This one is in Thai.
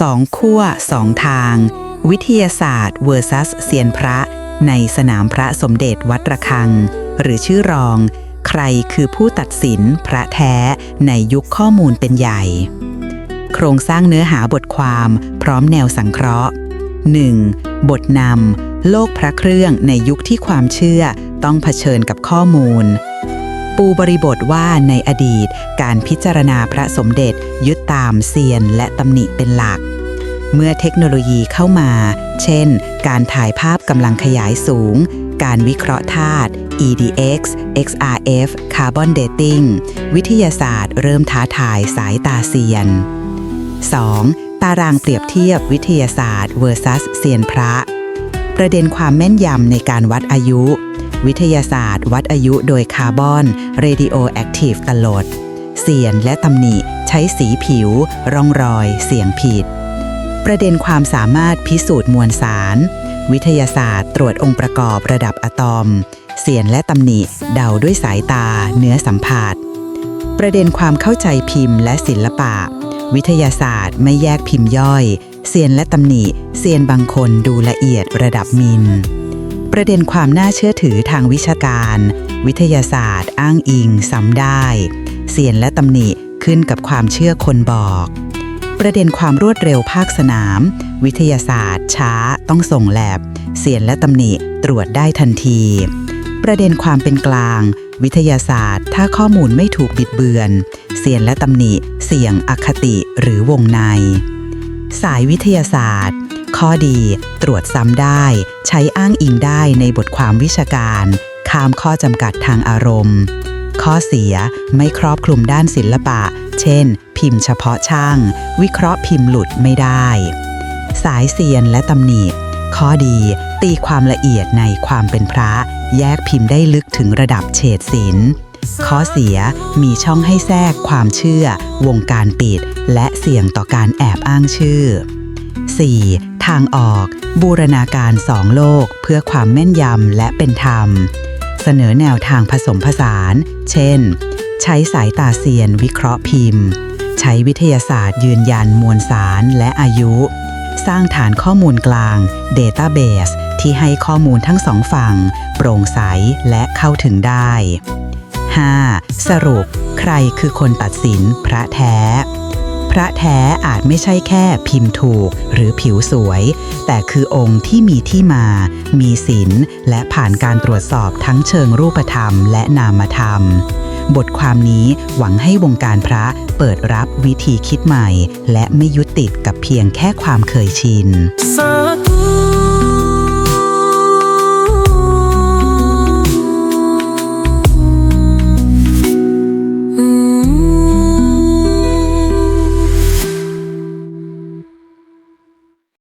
สองขั้วสองทาง วิทยาศาสตร์ vs เซียนพระ ในสนามพระสมเด็จวัดระฆัง หรือชื่อรอง ใครคือผู้ตัดสินพระแท้ในยุคข้อมูลเป็นใหญ่ โครงสร้างเนื้อหาบทความพร้อมแนวสังเคราะห์ 1. บทนำโลกพระเครื่องในยุคที่ความเชื่อต้องเผชิญกับข้อมูล ปูบริบทว่าในอดีตการพิจารณาพระสมเด็จยึดตามเซียนและตำหนิเป็นหลัก เมื่อเทคโนโลยีเข้ามา เช่น การถ่ายภาพกำลังขยายสูง การวิเคราะห์ธาตุ EDX XRF Carbon Dating วิทยาศาสตร์เริ่มท้าทายสายตาเซียน 2. ตารางเปรียบเทียบวิทยาศาสตร์ vs เซียนพระ ประเด็นความแม่นยำในการวัดอายุ วิทยาศาสตร์ วัดอายุโดยคาร์บอน radioactive ตลดเสียนและตำหนิ ใช้สีผิว ร่องรอย เสียงผิด ประเด็นความสามารถพิสูจน์มวลสาร วิทยาศาสตร์ ตรวจองค์ประกอบระดับอะตอม เสียนและตำหนิ เดาด้วยสายตา เนื้อสัมผัส ประเด็นความเข้าใจพิมพ์และศิลปะ วิทยาศาสตร์ไม่แยกพิมพ์ย่อยเซียนและตำหนิเซียนบางคนดูละเอียดระดับมิล ประเด็นความน่าเชื่อถือทางวิชาการ วิทยาศาสตร์ อ้างอิง ซ้ำได้เซียนและตำหนิขึ้นกับความเชื่อคนบอก ประเด็นความรวดเร็วภาคสนาม วิทยาศาสตร์ ช้าต้องส่งแลบ เสียนและตำหนิตรวจได้ทันที ประเด็นความเป็นกลาง วิทยาศาสตร์ ถ้าข้อมูลไม่ถูกบิดเบือน เสียนและตำหนิ เสี่ยงอคติหรือวงใน สายวิทยาศาสตร์ ข้อดีตรวจซ้ำได้ ใช้อ้างอิงได้ในบทความวิชาการ ข้ามข้อจำกัดทางอารมณ์ ข้อเสียไม่ครอบคลุมด้านศิลปะ เช่น พิมพ์เฉพาะช่าง วิเคราะห์พิมพ์หลุดไม่ได้ สายเซียนและตำหนิข้อดีตีความละเอียดในความเป็นพระ แยกพิมพ์ได้ลึกถึงระดับเฉดศิลป์ข้อเสียมีช่องให้แทรกความเชื่อ วงการปิด และเสี่ยงต่อการแอบอ้างชื่อ 4. ทางออก บูรณาการสองโลกเพื่อความแม่นยำและเป็นธรรม เสนอแนวทางผสมผสาน เช่น ใช้สายตาเซียนวิเคราะห์พิมพ์ ใช้วิทยาศาสตร์ยืนยันมวลสารและอายุ สร้างฐานข้อมูลกลาง Database ที่ให้ข้อมูลทั้งสองฝั่ง โปร่งใสและเข้าถึงได้ 5. สรุป ใครคือคนตัดสินพระแท้ ระแท้อาจไม่ใช่แค่พิมพ์ถูกหรือผิวสวย แต่คือองค์ที่มีที่มา มีศีลและผ่านการตรวจสอบทั้งเชิงรูปธรรมและนามธรรม บทความนี้หวังให้วงการพระเปิดรับวิธีคิดใหม่ และไม่ยึดติดกับเพียงแค่ความเคยชินสัก